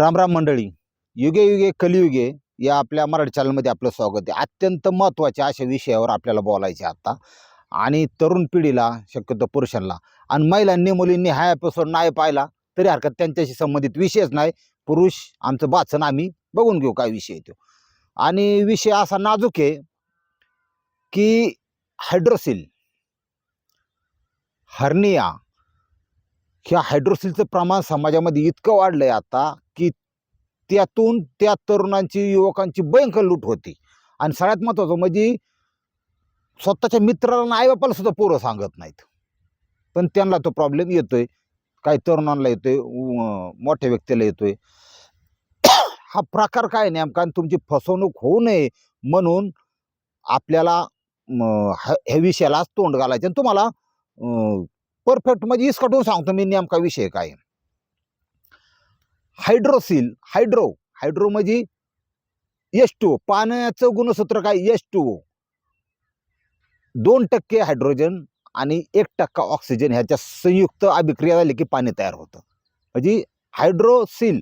रामराम मंडळी. युगे युगे कलियुगे या आपल्या मराठी चॅनलमध्ये आपलं स्वागत आहे. अत्यंत महत्त्वाच्या अशा विषयावर आपल्याला बोलायचे आता. आणि तरुण पिढीला शक्यतो पुरुषांना आणि महिलांनी मुलींनी हा एपिसोड नाही पाहिला तरी हरकत त्यांच्याशी संबंधित विषयच नाही. पुरुष आमचं वाचन आम्ही बघून घेऊ काय विषय तो. आणि विषय असा नाजूक आहे की हायड्रोसिल हर्निया ह्या हायड्रोसिलचं प्रमाण समाजामध्ये इतकं वाढलं आहे आता की त्यातून त्या तरुणांची युवकांची भयंकर लूट होती. आणि सगळ्यात महत्त्वाचं म्हणजे स्वतःच्या मित्राला आईबापाला सुद्धा पोरं सांगत नाहीत. पण त्यांना तो प्रॉब्लेम येतोय. काही तरुणांना येतोय आहे मोठ्या व्यक्तीला येतोय. हा प्रकार काय नेमका? आणि तुमची फसवणूक होऊ नये म्हणून आपल्याला ह्या ह्या विषयाला तोंड घालायचं. आणि तुम्हाला परफेक्ट म्हणजे इसकटून सांगतो मी नेमका विषय काय. हायड्रोसिल हायड्रो हायड्रो म्हणजे एस टू पाण्याचं गुणसूत्र काय? एस टू दोन टक्के हायड्रोजन आणि एक टक्का ऑक्सिजन ह्याच्या संयुक्त अभिक्रिया झाली की पाणी तयार होतं. म्हणजे हायड्रोसिल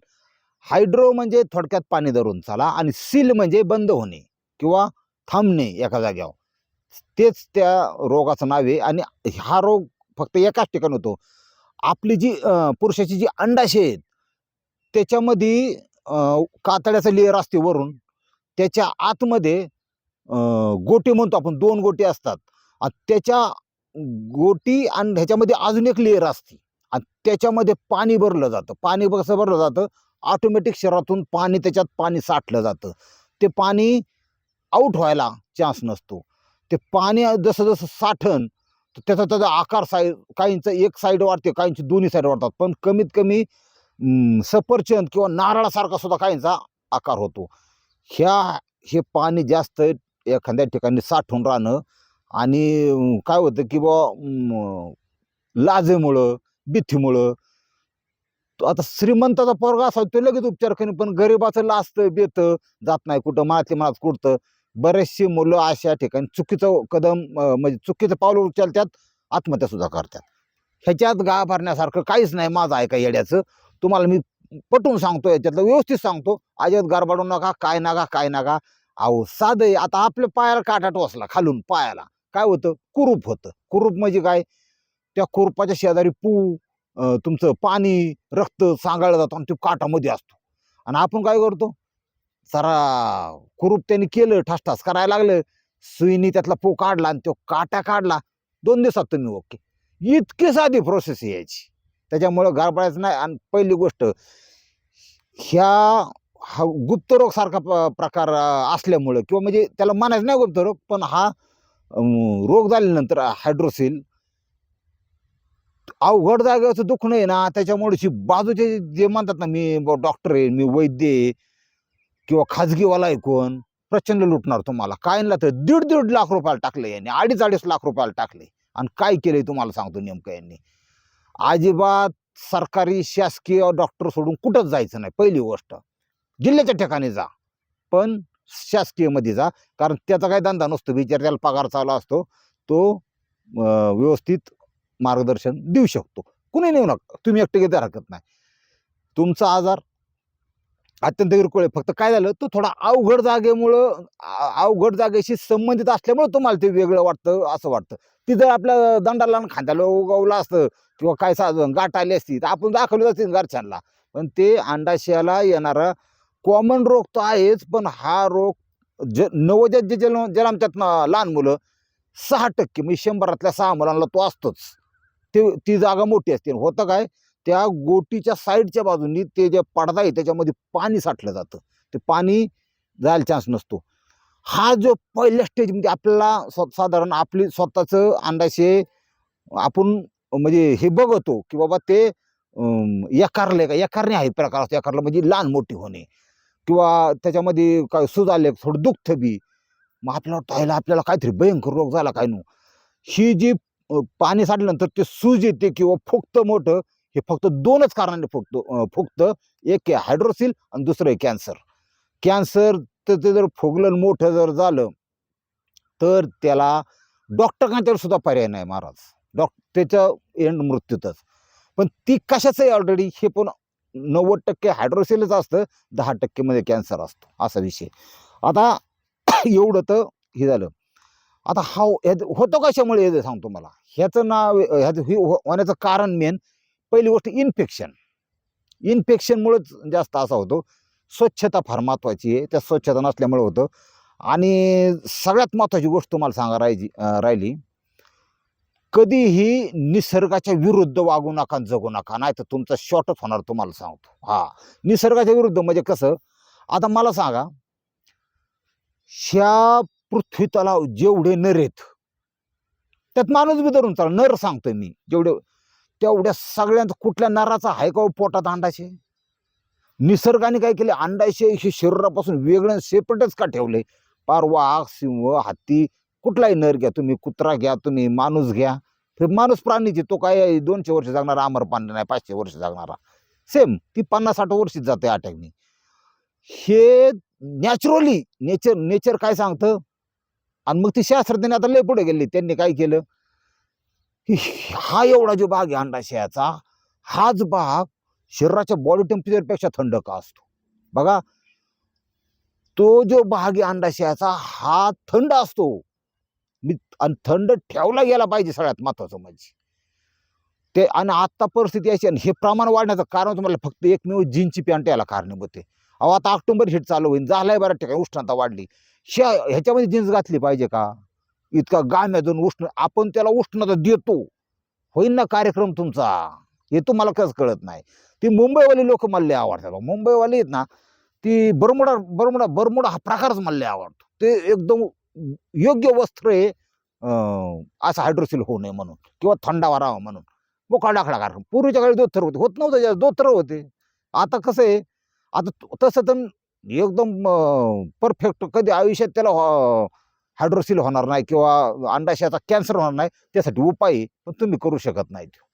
हायड्रो म्हणजे थोडक्यात पाणी धरून चाला आणि सील म्हणजे बंद होणे किंवा थांबणे एका जाग्यावर तेच त्या रोगाचं नाव आहे आणि हा रोग फक्त एकाच ठिकाण होतो. आपली जी पुरुषाची जी अंडाशय आहेत त्याच्यामध्ये कातड्याचं लेअर असते वरून. त्याच्या आतमध्ये गोटे गोटी म्हणतो आपण दोन गोटी असतात. आणि त्याच्या गोटी आणि ह्याच्यामध्ये अजून एक लेअर असते. आणि त्याच्यामध्ये पाणी भरलं जातं. पाणी कसं भरलं जातं? ऑटोमॅटिक शरीरातून पाणी त्याच्यात पाणी साठलं जातं. ते पाणी आऊट व्हायला चान्स नसतो. ते पाणी जसं जसं साठन तर त्याचा त्याचा आकार साईड काहींचं एक साईड वाढते काहींची दोन्ही साईड वाढतात. पण कमीत कमी सफरचंद किंवा नारळासारखा सुद्धा काहींचा आकार होतो. ह्या हे पाणी जास्त एखाद्या ठिकाणी साठून राहणं आणि काय होतं की बा लाजेमुळं भीतीमुळं आता श्रीमंताचा पोरगा असा तो लगेच उपचार करेन पण गरिबाचं लाजतं बेतं जात नाही कुठं मनातली मनात कुठतं बरेचशी मुलं अशा ठिकाणी चुकीचं कदम म्हणजे चुकीचं पावलं उचलतात आत्महत्या सुद्धा करतात. ह्याच्यात गा भरण्यासारखं काहीच नाही माझं ऐका येड्याचं. तुम्हाला मी पटवून सांगतो याच्यातलं व्यवस्थित सांगतो. अजिबात गारबाडू नका काय नका काय नका. अहो साधं आता आपल्या पायाला काटा टोचला खालून पायाला. काय होतं? कुरूप होतं. कुरूप म्हणजे काय? त्या कुरूपाच्या शेजारी पू तुमचं पाणी रक्त सांगायला जातं आणि तो काटामध्ये असतो. आणि आपण काय करतो? जरा कुरूप त्यांनी केलं ठसठास करायला लागलं. सुईनी त्यातला पो काढला आणि तो काटा काढला. दोन दिवसात तुम्ही ओके. इतकी साधी प्रोसेस यायची त्याच्यामुळं गारबळायचं नाही. आणि पहिली गोष्ट ह्या हा गुप्तरोग सारखा प- प्रकार असल्यामुळं किंवा म्हणजे त्याला म्हणायचं नाही गुप्तरोग पण हा रोग झाल्यानंतर हायड्रोसिल अवघड जागेवरचं दुखणं आहे ना त्याच्यामुळे बाजूचे जे म्हणतात ना मी डॉक्टर आहे मी वैद्य आहे. किंवा खाजगीवाला आहे कोण प्रचंड लुटणार तुम्हाला. काय ना तर दीड दीड लाख रुपयाला टाकले यांनी अडीच अडीच लाख रुपयाला टाकले आणि काय केले तुम्हाला सांगतो नेमकं यांनी. अजिबात सरकारी शासकीय डॉक्टर सोडून कुठंच जायचं नाही पहिली गोष्ट. जिल्ह्याच्या ठिकाणी जा पण शासकीयमध्ये जा कारण त्याचा काय धंदा नसतो. बिचार त्याला पगार चालू असतो तो व्यवस्थित मार्गदर्शन देऊ शकतो. कुणी नेऊ नका. तुम्ही एकटे घेता हरकत नाही. तुमचा आजार अत्यंत किरकोळ आहे. फक्त काय झालं तो थोडा अवघड जागेमुळं अवघड जागेशी संबंधित असल्यामुळं तुम्हाला ते वेगळं वाटतं असं वाटतं. ती जर आपल्या दंडाला खांद्याला उगवलं असतं किंवा काय साधन गाठ आली असती तर आपण दाखवलं जातील घरच्यांना. पण ते अंडाशयाला येणारा कॉमन रोग तो आहेच पण हा रोग ज नवजात जे जन्म जन्मतात लहान मुलं सहा टक्के म्हणजे शंभरातल्या सहा मुलांना तो असतोच. ते ती जागा मोठी असते. होतं काय? त्या गोटीच्या साईडच्या बाजूनी ते जे पडदा आहे त्याच्यामध्ये पाणी साठलं जातं. ते पाणी जायला चान्स नसतो. हा जो पहिल्या स्टेजमध्ये आपल्याला स्वत साधारण आपली स्वतःचं अंदाजे आपण म्हणजे हे बघतो की बाबा ते यकारले का? यकारणे आहे प्रकार असतो एकारला म्हणजे लहान मोठी होणे. किंवा त्याच्यामध्ये काय सूज आले थोडं दुःख बी. मग आपल्याला वाटतं आपल्याला काहीतरी भयंकर रोग झाला काय नो? ही जी पाणी साठल्यानंतर ते सूज येते किंवा फुगतं मोठं हे फक्त दोनच कारणाने फुगतो फुगतं. एक आहे हायड्रोसिल आणि दुसरं आहे कॅन्सर. कॅन्सर तर ते जर फुगलं मोठं जर झालं तर त्याला डॉक्टरांच्यावर सुद्धा पर्याय नाही महाराज. डॉक्टर त्याच्या एंड मृत्यूतच. पण ती कशाचं आहे ऑलरेडी हे पण नव्वद टक्के हायड्रोसिलच असतं दहा टक्केमध्ये कॅन्सर असतो असा विषय. आता एवढं तर हे झालं. आता हा ह्यात होतो कशामुळे? हे सांगतो मला ह्याचं नाव ह्याचं हे हो- होण्याचं कारण मेन पहिली गोष्ट इन्फेक्शन इन्फेक्शनमुळेच जास्त असा होतो. स्वच्छता फार महत्त्वाची आहे. त्या स्वच्छता नसल्यामुळे होतं. आणि सगळ्यात महत्त्वाची गोष्ट तुम्हाला सांगा राहायची राहिली. कधीही निसर्गाच्या विरुद्ध वागू नका आणि जगू नका. नाही तर तुमचा शॉर्टच होणार तुम्हाला सांगतो. हा. निसर्गाच्या विरुद्ध म्हणजे कसं? आता मला सांगा. ह्या पृथ्वी तलाव जेवढे नर आहेत त्यात माणूस बी धरून चाल. नर सांगतोय मी. जेवढे तेवढ्या सगळ्यांत कुठल्या नराचा आहे का हो पोटात अंडाशे निसर्गाने काय केले? अंडाशे हे शरीरापासून वेगळं सेपरेटच का ठेवले? पार वाघ सिंह हत्ती कुठलाही नर घ्या तुम्ही कुत्रा घ्या तुम्ही माणूस घ्या. तर माणूस प्राणीचे तो काय दोनशे वर्ष जगणारा अमर पांडे नाही पाचशे वर्ष जगणारा. सेम ती पन्नास साठ वर्षीच जाते अटॅकनी हे नॅचरली नेचर नेचर काय सांगतं? आणि मग ती शास्त्रज्ञाने आता लय पुढे गेली त्यांनी काय केलं? हा एवढा जो भाग आहे अंडाशयाचा हाच भाग शरीराच्या बॉडी टेम्परेचरपेक्षा थंड का असतो. बघा तो जो भाग आहे अंडाशयाचा हा थंड असतो. मी आणि थंड ठेवला गेला पाहिजे सगळ्यात महत्वाचं म्हणजे. ते आणि आत्ता परिस्थिती अशी आणि हे प्रमाण वाढण्याचं कारण तुम्हाला फक्त एकमेव जीनची पॅन्ट याला कारणीभूत आहे अहो आता ऑक्टोबर हिट चालू होईल झालाय बऱ्याच ठिकाणी उष्णता वाढली. ह्या ह्याच्यामध्ये जीन्स घातली पाहिजे का? इतका गाम्यातून उष्ण आपण त्याला उष्णता देतो. होईन ना कार्यक्रम तुमचा. हे तुम्हाला कसं कळत नाही? ती मुंबईवाली लोक मला लय आवडतात. मुंबईवाली आहेत ना ती बरमुडा बरमुडा बरमुडा हा प्रकारच मला लय आवडतो. ते एकदम योग्य वस्त्र आहे असं हायड्रोसिल होऊ नये म्हणून किंवा थंडावा राहावा म्हणून. मोकळा डाकळा कार्यक्रम पूर्वीच्या काळी दोत्तर होते. होत नव्हतं जास्त. दोत्तर होते. आता कसं आहे आता तसं तर एकदम परफेक्ट कधी आयुष्यात त्याला हायड्रोसिल होणार नाही किंवा अंडाशयाचा कॅन्सर होणार नाही त्यासाठी उपाय पण तुम्ही करू शकत नाही तो.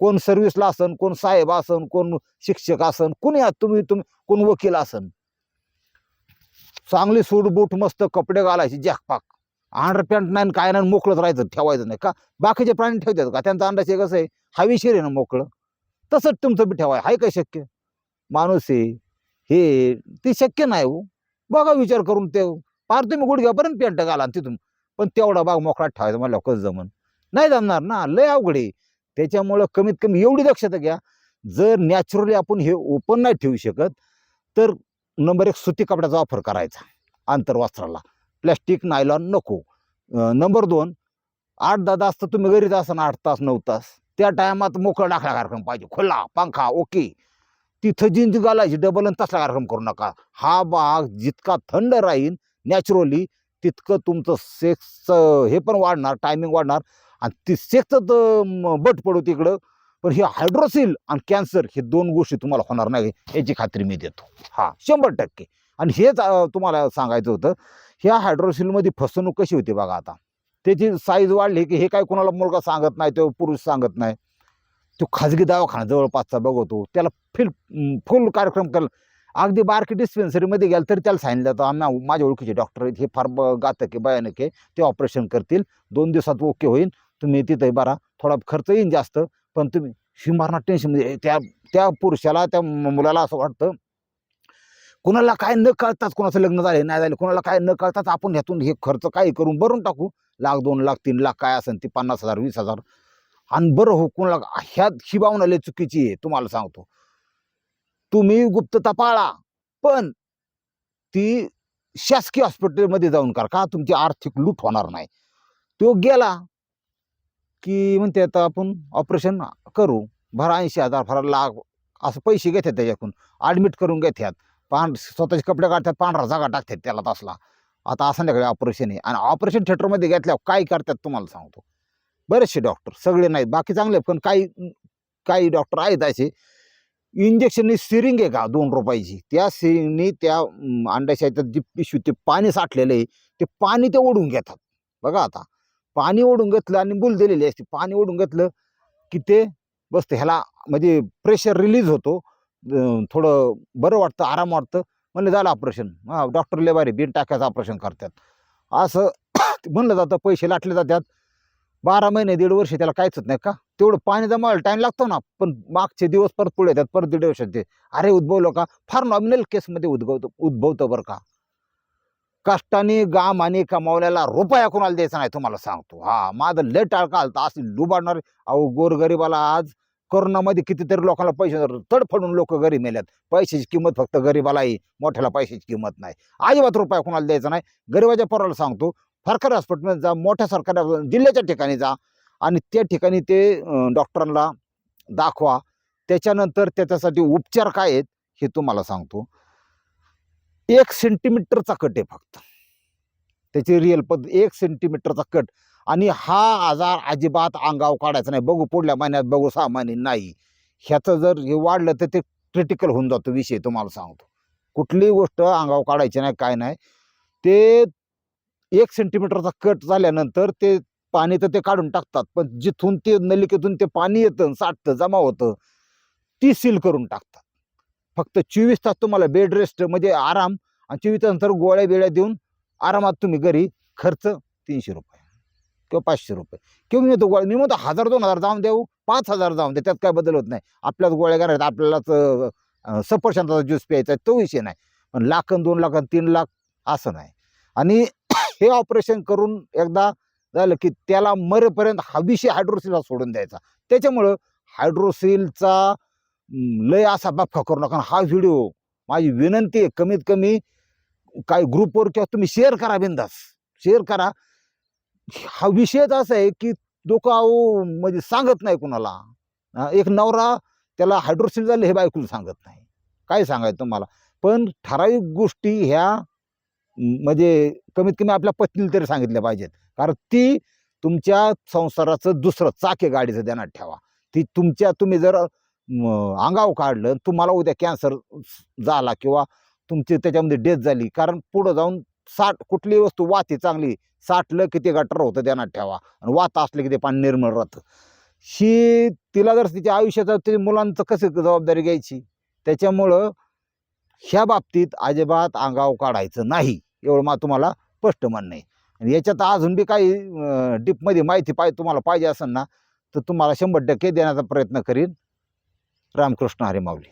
कोण सर्व्हिसला असन कोण साहेब असन कोण शिक्षक असन कोणी तुम्ही तुम्ही कोण वकील असन. चांगली सूट बूट मस्त कपडे घालायचे जॅकपाक अंडर पॅन्ट नाही काय नाही मोकळंच राहायचं ठेवायचं नाही. का? बाकीचे प्राणी ठेवतात का? त्यांचं अंडाशय कसं आहे? हवेशीर आहे ना मोकळं. तसंच तुमचं बी ठेवाय. आहे काय शक्य? माणूस आहे. हे ते शक्य नाही हो. बघा विचार करून ते पार तुम्ही गुडघ्यापर्यंत पेंट घाला आणि तिथून. पण तेवढा भाग मोकळा ठेवायचा मला कसं जमन? नाही जमणार ना लय अवघड आहे. त्याच्यामुळं कमीत कमी एवढी दक्षता घ्या. जर नॅचरली आपण हे ओपन नाही ठेवू शकत तर नंबर एक सुती कपड्याचा वापर करायचा. आंतरवस्त्राला प्लॅस्टिक नायलॉन नको. नंबर दोन आठ दहा तास तर तुम्ही घरीच असा आठ तास नऊ तास. त्या टायमात मोकळा डाखला कार्यक्रम पाहिजे. खुला पंखा ओके. तिथं जिंज घालायची डबल आणि तसला कार्यक्रम करू नका. हा भाग जितका थंड राहील नॅचरली तितकं तुमचं सेक्सचं हे पण वाढणार टायमिंग वाढणार. आणि ती सेक्सचं बट पडू तिकडं. पण हे हायड्रोसिल आणि कॅन्सर हे दोन गोष्टी तुम्हाला होणार नाही याची खात्री मी देतो. हां शंभर टक्के. आणि हेच तुम्हाला सांगायचं होतं ह्या हायड्रोसिलमध्ये फसवणूक कशी होती बघा आता. त्याची साईज वाढली की हे काय कोणाला मुलगा सांगत नाही तो पुरुष सांगत नाही. तो खाजगी दवाखाना जवळपासचा बघवतो त्याला फिल फुल कार्यक्रम कर अगदी बारकी डिस्पेन्सरीमध्ये गेलं तरी त्याला सांगितलं तर आम्ही माझ्या ओळखीचे डॉक्टर आहेत हे फार ब- घातक आहे भयानक आहे ते ऑपरेशन करतील दोन दिवसात ओके होईल तुम्ही तिथे बरा थोडा खर्च येईन जास्त पण तुम्ही शिमारणा टेन्शन म्हणजे त्या त्या पुरुषाला त्या मुलाला असं वाटतं कुणाला काय न कळताच कोणाचं लग्न झाले नाही झाले कुणाला काय न कळताच आपण ह्यातून हे खर्च काही करून भरून टाकू लाख दोन लाख तीन लाख काय असेल ती पन्नास हजार वीस हजार आणि बरं हो कोणाला ह्यात ही भावना लय चुकीची आहे तुम्हाला सांगतो तुम्ही गुप्तता पाळा पण ती शासकीय हॉस्पिटलमध्ये जाऊन करा. का? तुमची आर्थिक लूट होणार नाही. तो गेला की म्हणते आता आपण ऑपरेशन करू. भरा ऐंशी हजार भरा लाख. असं पैसे घेतात त्याच्याकडून. ॲडमिट करून घेतात. पांढ स्वतःचे कपडे काढतात पांढरा जागा टाकतात त्याला तसला. आता असं नाही ऑपरेशन आहे. आणि ऑपरेशन थिएटरमध्ये घेतल्यावर काय करतात तुम्हाला सांगतो. बरेचसे डॉक्टर सगळे नाहीत. बाकी चांगले आहेत, पण काही काही डॉक्टर आहेत असे इंजेक्शननी सिरिंग आहे का? दोन रुपयाची. त्या सिरिंगनी त्या अं, अंड्याच्या जी पिशवी ते पाणी साठलेलं आहे ते पाणी ते ओढून घेतात. बघा आता. पाणी ओढून घेतलं आणि बुल दिलेली असते. पाणी ओढून घेतलं की ते बसतं. ह्याला म्हणजे प्रेशर रिलीज होतो. थोडं बरं वाटतं आराम वाटतं. म्हणलं झालं ऑपरेशन हां डॉक्टर लेबारे बिन टाक्याचं ऑपरेशन करतात. असं म्हणलं जातं पैसे लाटले जातात. बारा महिने दीड वर्ष त्याला काहीच होत नाही का? तेवढं पाणी जमायला टाइम लागतो ना. पण मागचे दिवस परत पुढे येतात परत दीड वर्षात ते. अरे उद्भवलं का? फार नॉमिनल केसमध्ये उद्भवतो उद्भवतं बरं का. कष्टाने गामाने कमावल्याला रुपया कोणाला द्यायचा नाही तुम्हाला सांगतो. हा माझं लय टाळका आलता असे लुबाडणार. अहो गोरगरीबाला आज कोरोनामध्ये कितीतरी लोकांना पैसे तडफडून लोक गरीब मेल्यात. पैशाची किंमत फक्त गरीबाला आहे मोठ्याला पैशाची किंमत नाही. अजिबात रुपया कोणाला द्यायचा नाही. गरिबाच्या पोराला सांगतो सरकारी हॉस्पिटलमध्ये जा मोठ्या सरकारी जिल्ह्याच्या ठिकाणी जा आणि त्या ठिकाणी ते डॉक्टरांना दाखवा. त्याच्यानंतर त्याच्यासाठी उपचार काय आहेत हे तुम्हाला सांगतो. एक सेंटीमीटरचा कट आहे फक्त. त्याची रिअल पद्धत एक सेंटीमीटरचा कट. आणि हा आजार अजिबात अंगाव काढायचा नाही. बघू पुढल्या महिन्यात बघू सहा महिने नाही. ह्याचं जर हे वाढलं तर ते क्रिटिकल होऊन जातो विषय तुम्हाला सांगतो. कुठलीही गोष्ट अंगावर काढायची नाही काय नाही. ते एक सेंटीमीटरचा कट झाल्यानंतर ते पाणी तर ते काढून टाकतात पण जिथून ते नलिकेतून ते पाणी येतं साठतं जमा होतं ती सील करून टाकतात. फक्त चोवीस तास तुम्हाला बेड रेस्ट म्हणजे आराम आणि चोवीस तासानंतर गोळ्या बिळ्या देऊन आरामात तुम्ही घरी खर्च तीनशे रुपये किंवा पाचशे रुपये. किंवा मी तो गोळ्या मी म्हणतो हजार दोन हजार जाऊन देऊ पाच हजार जाऊन दे त्यात काय बदल होत नाही. आपल्याच गोळ्या करायच्या आपल्यालाच अं, सफरचंदाचा ज्यूस प्यायचा आहे तो विषय नाही. पण लाखन दोन लाख तीन लाख असं नाही. आणि हे ऑपरेशन करून एकदा झालं की त्याला मरेपर्यंत हा विषय हायड्रोसिलला सोडून द्यायचा. त्याच्यामुळं हायड्रोसिलचा लय असा बापखा करू नका. हा व्हिडिओ माझी विनंती आहे कमीत कमी काय ग्रुपवर किंवा तुम्ही शेअर करा बिंदास. शेअर करा. हा विषयच असा आहे की लोक अहो म्हणजे सांगत नाही कुणाला. एक नवरा त्याला हायड्रोसिल झालं हे बायकोला सांगत नाही. काय सांगायचं तुम्हाला? पण ठराविक गोष्टी ह्या म्हणजे कमीत कमी आपल्या पत्नीला तरी सांगितल्या पाहिजेत. कारण ती तुमच्या संसाराचं दुसरं चाके गाडीचं ध्यानात ठेवा. ती तुमच्या तुम्ही जर अंगाव काढलं तुम्हाला उद्या कॅन्सर झाला किंवा तुमची त्याच्यामध्ये डेथ झाली कारण पुढं जाऊन साठ कुठलीही वस्तू वाती चांगली साठलं की ते गटर होतं ध्यानात ठेवा. आणि वात असलं की ते पाणी निर्मळ राहतं. ही तिला जर तिच्या आयुष्याचं तिच्या मुलांचं कसं जबाबदारी घ्यायची? त्याच्यामुळं ह्या बाबतीत अजिबात अंगाव काढायचं नाही एवढं मा तुम्हाला स्पष्ट म्हणणं आहे. आणि याच्यात अजून बी काही डीपमध्ये माहिती पाहिजे तुम्हाला पाहिजे असेल ना तर तुम्हाला शंभर टक्के देण्याचा प्रयत्न करीन. रामकृष्ण हरी माऊली.